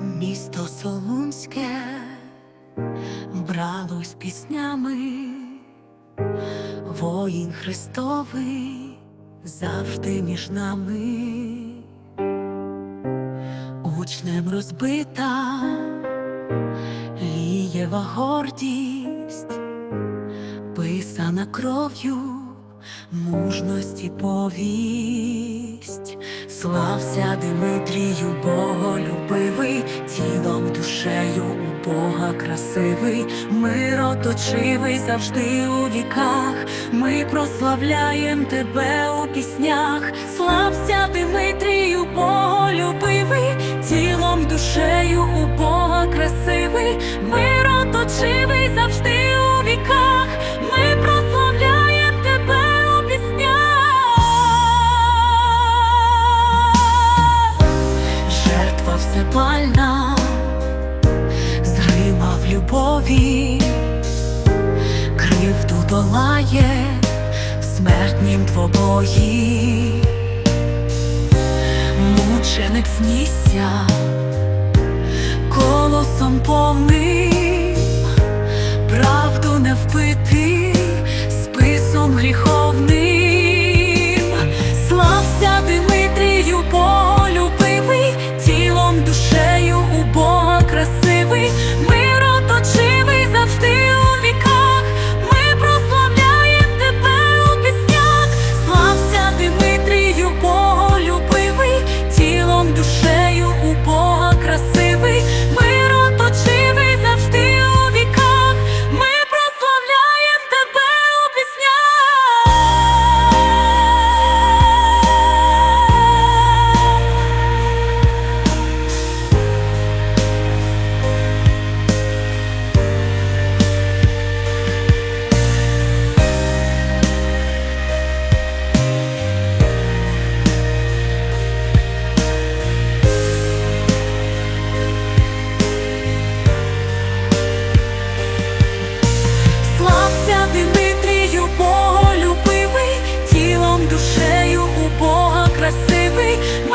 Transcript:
Місто Солунське бралось піснями, воїн Христовий завжди між нами, учнем розбита, лієва гордість, писана кров'ю мужності повість, слався Димитрію, душею у Бога красивий, мироточивий завжди у віках. Ми прославляєм тебе у піснях, слався Димитрію, Боголюбивий, кривду долає в смертнім двобої, мученик знісся, колосом повним, free.